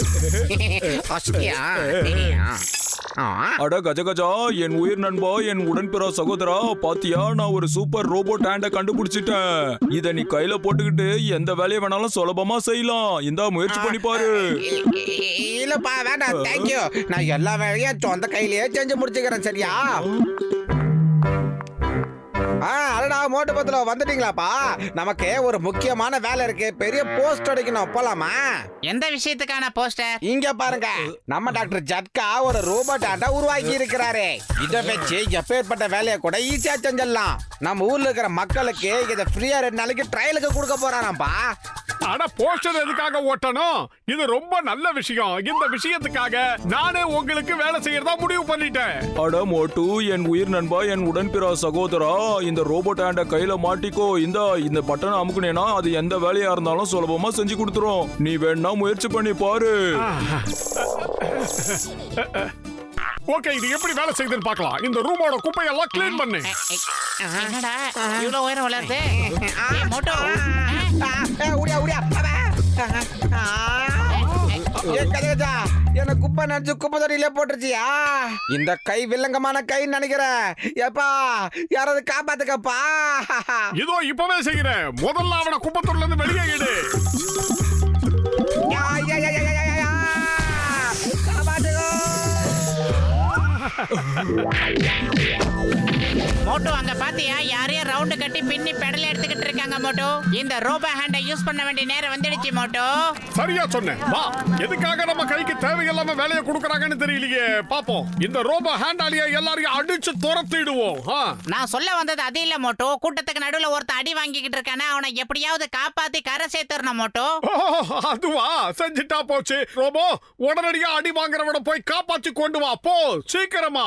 அஸ்தியா அட கஜ கஜா என் உயிர் நண்பா என் உடன்பிற சகோதரா பாத்தியா நான் ஒரு சூப்பர் ரோபோட் ஹேண்ட கண்டுபிடிச்சிட்டேன். இத நீ கையில போட்டுக்கிட்டு எந்த வேலையை வேணாலும் சுலபமா செய்யலாம். இந்தா முயற்சி பண்ணி பாரு. இல்லப்பா வேண்டாம் தேங்க்யூ நான் எல்லா வேலையும் சொந்த கையிலேயே செஞ்சு முடிச்சுக்கிறேன் சரியா? அடடா மோட்டு பத்துல வந்துட்டீங்களாப்பா? நமக்கு ஒரு முக்கியமான வேலை இருக்கு. பெரிய போஸ்ட் அடிக்கணும். போலாமா? எந்த விஷயத்துக்கான போஸ்டர்? இங்க பாருங்க. நம்ம டாக்டர் ஜட்கா ஒரு ரோபோட் ஆட்ட உருவாக்கி இருக்கிறாரு. இத வச்சு எப்பேற்பட்ட வேலையை கூட ஈஸியா செஞ்சிடலாம். நம்ம ஊர்ல இருக்கிற மக்களுக்கு இத ஃப்ரீயா ரெண்டு நாளைக்கு ட்ரையலுக்கு கொடுக்க போறாராம்ப்பா அட போஸ்டர் எதுக்காக ஓட்டணும்? இது ரொம்ப நல்ல விஷயம். இந்த விஷயத்துக்காக நானே உங்களுக்கு வேலை செய்யறதா முடிவு பண்ணிட்டேன். அட மோட்டு என் உயிர் நண்பா என் உடன்பிற சகோதரா இந்த ரோபோட் ஹேண்ட கையில மாட்டிக்கோ. இந்த இந்த பட்டனை அமுக்குனேனா அது எந்த வேலையா இருந்தாலும் சுலபமா செஞ்சு கொடுத்துரும். நீ வேணா முயற்சி பண்ணி பாரு. ஓகே இது எப்படி வேலை செய்யுதுன்னு பார்க்கலாம். இந்த ரூமோட குப்பையெல்லாம் க்ளீன் பண்ணு. என்னடா இவ்வளவு உயரம் வளருது? மோட்டோ. குப்பை நினைச்சு குப்பை தொட்டியிலே போட்டுருச்சியா? இந்த கை வில்லங்கமான கைன்னு நினைக்கிறேன். ஏப்பா யாராவது காப்பாத்துக்கப்பா. இதோ இப்பவே செய்கிறேன். முதல்ல அவனை குப்பத்தூர்ல இருந்து வெளியே மோட்டோ அங்க பாத்தியா? யாரையும் ரவுண்டு கட்டி பின்னி பெடல் எடுத்துக்கிட்டு இருக்காங்க மோட்டோ. இந்த ரோபோ ஹேண்டை யூஸ் பண்ண வேண்டிய நேரம் வந்துடுச்சு மோட்டோ. சரியா சொன்னேன். வா. எதுக்காக நம்ம கைக்கு தேவையில்லாம வேலையை கொடுக்கறாங்கன்னு தெரியலையே. பாப்போம். இந்த ரோபோ ஹேண்டாலியா எல்லாரையும் அடிச்சு துரத்திடுவோம். நான் சொல்ல வந்தது அது இல்ல மோட்டோ. கூட்டத்துக்கு நடுவுல ஒருத்தன் அடி வாங்கிக்கிட்டு இருக்கானே அவனை எப்படியாவது காப்பாத்தி கரை சேர்த்துறணும் மோட்டோ. அதுவா? செஞ்சுட்டா போச்சு. ரோபோ உடனடியா அடி வாங்குறவன போய் காப்பாத்தி கொண்டு வா. போ சீக்கிரமா.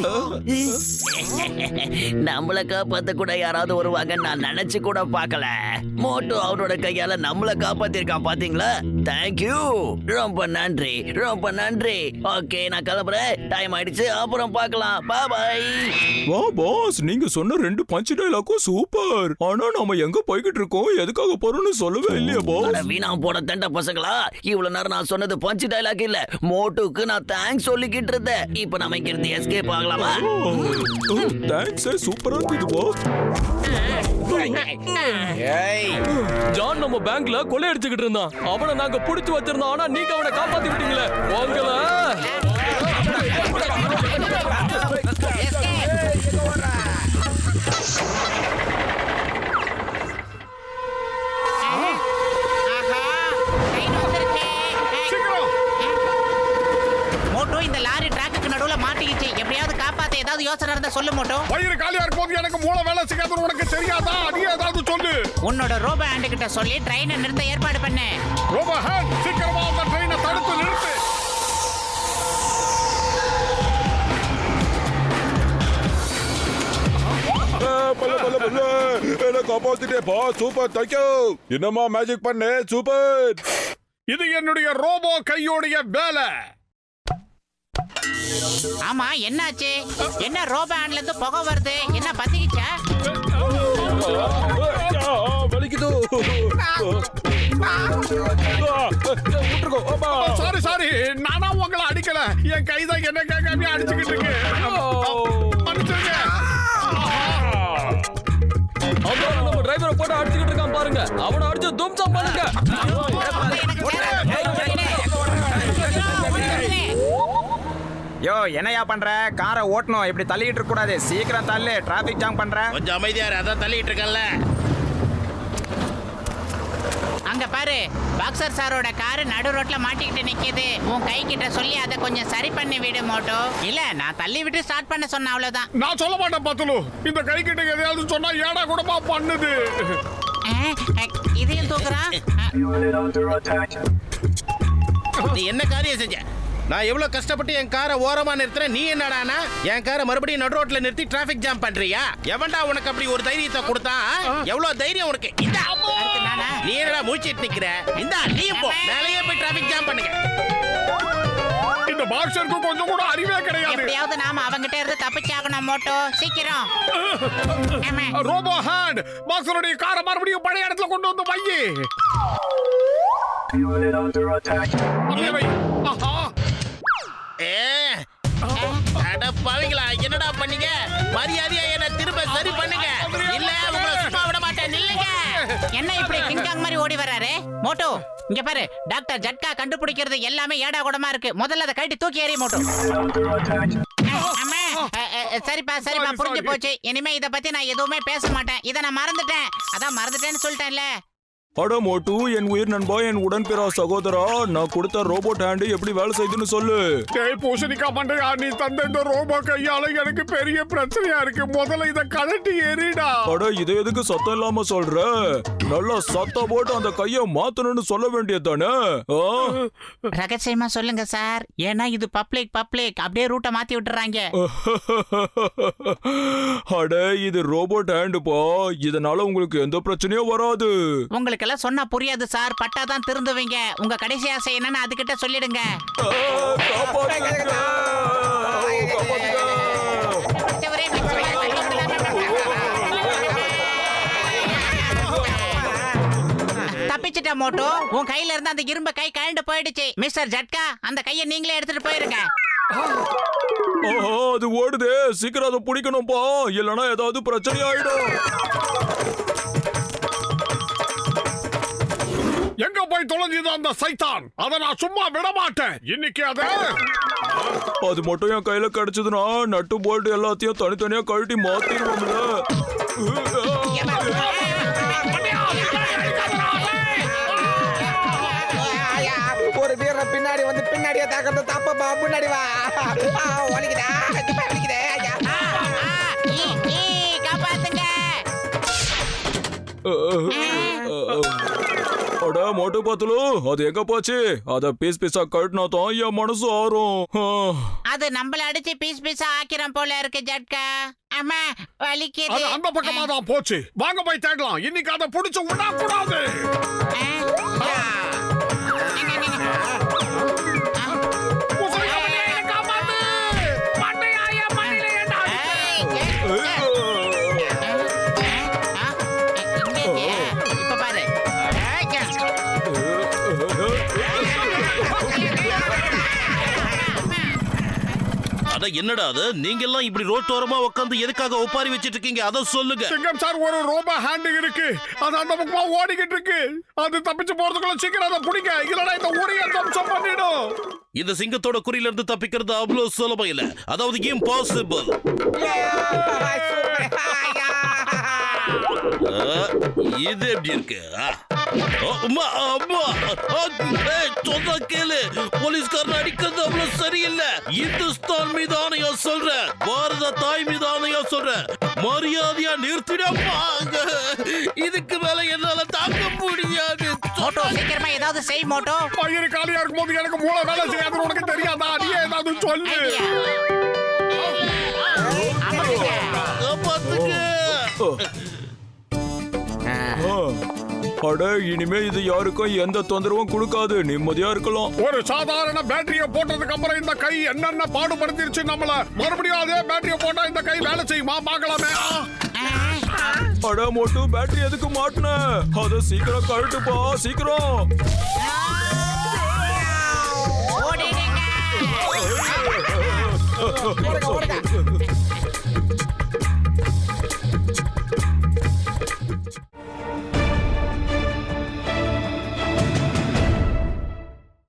நம்மள காப்பாத்த கூட யாராவது வருவாங்க நான் நினைச்சு கூட பார்க்கல. மோட்டோ அவனோட கையால நம்மள காப்பாத்திருக்கான் பாத்தீங்களா? தேங்க்யூ ரொம்ப நன்றி ரொம்ப நன்றி. ஓகே நான் கிளம்புறேன். டைம் ஆயிடுச்சு. அப்புறம் பார்க்கலாம். பாய் வா பாஸ் நீங்க சொன்ன ரெண்டு பஞ்ச் டைலாக்கும் சூப்பர் ஆனா நாம எங்க போய்கிட்டு இருக்கோம்? எதுக்காக போறோம்னு சொல்லவே இல்லையா பாஸ் வீணா போட தண்ட பசங்களா? இவ்வளவு நேரம் நான் சொன்னது பஞ்சு டைலாக் இல்ல. மோட்டுக்கு நான் தேங்க்ஸ் சொல்லிக்கிட்டு இருந்தேன். இப்ப நம்ம இங்க இருந்து எஸ்கேப் ஆகலாமா. தேங்க்ஸ் சூப்பரா இருந்தது பாஸ் ஏய். ஜான் நம்ம பேங்க்ல கொள்ளையடிச்சுக்கிட்டு இருந்தான். அவனை நாங்க புடிச்சு வச்சிருந்தோம் ஆனா நீங்க அவனை காப்பாத்தி விட்டீங்களே உங்களை தெரியாதா நீ ஏதாவது சொல்லு. உன்னோட ரோபோ ஹேண்டு கிட்ட சொல்லி ட்ரெயினை நிறுத்த ஏற்பாடு பண்ணு. ரோபோ ஹேண்ட் சீக்கிரமா அந்த ட்ரெயினை தடுத்து நிறுத்து. பல்ல பல்ல பல்ல. என்ன காப்பாத்திட்டே பா சூப்பர் தேங்க்யூ என்னமா மேஜிக் பண்ணே சூப்பர் இது என்னுடைய ரோபோ கையோடைய வேலை. ஆமா என்னாச்சு? என்ன ரோபோ ஹேண்ட்ல இருந்து புகை வருது? என்ன பத்திக்கிச்சா வலிக்குது சாரி சாரி நானா உங்களை அடிக்கல. என் கைதான் என்ன கேட்காம அடிச்சுக்கிட்டு இருக்கு. மன்னிச்சிருங்க. நம்ம டிரைவரை போட்டு அடிச்சுக்கிட்டு இருக்கான் பாருங்க. அவனை அடிச்சு தும்சம் பண்ணுங்க. யோ என்னையா பண்ற? காரை ஓட்டணும். இப்படி தள்ளிட்டு இருக்க கூடாது. சீக்கிரம் தள்ளு. டிராபிக் ஜாம் பண்ற. கொஞ்சம் அமைதியா அதான் தள்ளிட்டு இருக்கேன்ல. அங்க பாரு. பாக்ஸர் சாரோட காரு நடு ரோட்ல மாட்டிக்கிட்டு நிக்குது. உன் கை கிட்ட சொல்லி அதை கொஞ்சம் சரி பண்ணி விடு மோட்டோ. இல்ல நான் தள்ளி விட்டு ஸ்டார்ட் பண்ண சொன்ன அவ்வளவுதான். நான் சொல்ல மாட்டேன் பத்துலு. இந்த கை கிட்ட எதையாவது சொன்னா ஏடா கூடமா பண்ணுது. இதையும் தூக்குறான். என்ன காரியம் செஞ்ச? நான் எவ்வளவு கஷ்டப்பட்டு என் காரை ஓரமா நிறுத்துறேன் நீ என்னடானா என் காரை மறுபடியும் நடு ரோட்ல நிறுத்தி டிராபிக் ஜாம் பண்றியா? எவன்டா உனக்கு அப்படி ஒரு தைரியத்தை கொடுத்தான் ஆ? எவ்வளவு தைரியம் உனக்கு? இந்தா. நீ என்னடா மூச்சிட்டு நிக்கிற? இந்தா நீ போ. மேலேயே போய் டிராபிக் ஜாம் பண்ணுங்க. இந்த பாக்ஸருக்கு கொஞ்சம் கூட அறிவே கிடையாது. எப்படியாவது நாம அவங்கிட்ட இருந்து தப்பிச்சாகணும் மோட்டோ. சீக்கிரம். ரோபோ ஹேண்ட் பாக்ஸருடைய காரை மறுபடியும் பழைய இடத்துல கொண்டு வந்து வையி. ஏ, அட பாவிங்களா என்னடா பண்ணீங்க? மரியாதையா என்ன திரும்ப சரி பண்ணுங்க. இல்ல உங்களை சும்மா விட மாட்டேன் நில்லுங்க. என்ன இப்படி கிங்காங் மாதிரி ஓடி வராரு? மோட்டோ இங்க பாரு டாக்டர் ஜட்கா கண்டுபிடிக்கிறது எல்லாமே ஏடா கூடமா இருக்கு. முதல்ல அதை கழட்டி தூக்கி எறிய மோட்டோ. சரிப்பா சரிப்பா புரிஞ்சு. போச்சு. இனிமே இத பத்தி நான் எதுவுமே பேச மாட்டேன். இத நான் மறந்துட்டேன். அதான் மறந்துட்டேன்னு சொல்லிட்டேன்ல. அட மோட்டு என் உயிர் நண்பா என் உடன்பிறா சகோதரா நான் கொடுத்த ரோபோட் ஹேண்டு எப்படி வேலை செய்யுதுன்னு சொல்லு. டேய் பூசணிக்கா மண்டையா நீ தந்த இந்த ரோபோ கையால எனக்கு பெரிய பிரச்சனையா இருக்கு. முதல்ல இத கழட்டி எறிடா. அட இது எதுக்கு சத்தம் இல்லாம சொல்ற? நல்லா சத்தம் போட்டு அந்த கைய மாத்தணும்னு சொல்ல வேண்டியதானே ரகசியமா சொல்லுங்க சார். ஏன்னா இது பப்ளிக் பப்ளிக் அப்படியே ரூட்டை மாத்தி விட்டுறாங்க. அட இது ரோபோட் ஹேண்டுப்பா இதனால உங்களுக்கு எந்த பிரச்சனையும் வராது. உங்களுக்கு எல்லாம் சொன்னா புரியாது சார். பட்டா தான் திருந்துவீங்க. உங்க கடைசி ஆசை என்னன்னு அதுகிட்ட சொல்லிடுங்க. தப்பிச்சிட்ட மோட்டோ உன் கையில இருந்து அந்த இரும்ப கை கழண்டு போயிடுச்சு. மிஸ்டர் ஜட்கா அந்த கையை நீங்களே எடுத்துட்டு போயிருங்க. அது ஓடுதே. சீக்கிரம் அதை பிடிக்கணும்ப்பா இல்லைன்னா ஏதாவது பிரச்சனை ஆயிடும். எங்க போய் தொலைஞ்சது அந்த சைத்தான்? அத நான் சும்மா விட மாட்டேன் இன்னைக்கு அத அது மட்டும் என் கையில கிடைச்சதுன்னா நட்டு போல்ட் எல்லாத்தையும் தனித்தனியா கழட்டி மாத்திடுவோம்ல. ஒரு வீரன் பின்னாடி வந்து பின்னாடியே தாக்கறது தப்பப்பா முன்னாடி வா. ஈ, ஈ, காப்பாத்துங்க. அட மோட்டு பாத்துலு. அது எங்க போச்சு? அத பீஸ் பீஸா கழட்டினா தான் என் மனசு ஆறும். ஆ. அது நம்மள அடிச்சு பீஸ் பீஸா ஆக்கிரம் போல இருக்கு ஜட்கா. அம்மா அது வலிக்குது அந்த பக்கமா தான் போச்சு. வாங்க போய் தேடலாம். இன்னைக்கு அதை புடிச்சு விட கூடாது. அட என்னடா அது? நீங்க எல்லாம் இப்படி ரோட்டோரமா உட்காந்து எதுக்காக ஒப்பாரி வச்சிட்டு இருக்கீங்க அத சொல்லுங்க. சிங்கம் சார் ஒரு ரோபோ ஹேண்ட் இருக்கு. அது அந்த பக்கமா ஓடிக்கிட்டு இருக்கு. அது தப்பிச்சு போறதுக்குள்ள சீக்கிரம் அதை பிடிங்க. இல்லனா இந்த ஊரையே தம்சம் பண்ணிடும். இந்த சிங்கத்தோட குறியில இருந்து தப்பிக்கிறது அவ்வளவு சுலபம் இல்ல. அதாவது இம்பாசிபிள் இது எப்படி இருக்கு? அம்மா, அம்மா. சொன்னா கேளு போலீஸ்காரன் அடிக்கிறது அவ்வளவு சரியில்லை இந்துஸ்தான் மீது ஆணையா சொல்றேன் பாரத தாய் மீது ஆணையா சொல்றேன் மரியாதையா நிறுத்திடமா இதுக்கு மேல என்னால தாங்க முடியாது மோட்டோ சீக்கிரமா ஏதாவது செய் மோட்டோ பயிர் காலியா இருக்கும்போது எனக்கு மூளை வேலை செய்யாது உனக்கு தெரியாதா நீ ஏதாவது சொல்லு அமருங்க. அட இனிமே இது யாருக்கும் எந்த தொந்தரவும் கொடுக்காது. நிம்மதியா இருக்கலாம். ஒரு சாதாரண பேட்டரிய போட்டதுக்கு அப்புறம் இந்த கை என்னென்ன பாடுபடுத்திருச்சு நம்மள? மறுபடியும் அதே பேட்டரிய போட்டா இந்த கை வேலை செய்யுமா? பார்க்கலாமே. அட மோட்டு பேட்டரி எதுக்கு மாட்டின? அத சீக்கிரம் கழட்டுப்பா சீக்கிரம். ஓடிடுங்க. ஓடுங்க ஓடுங்க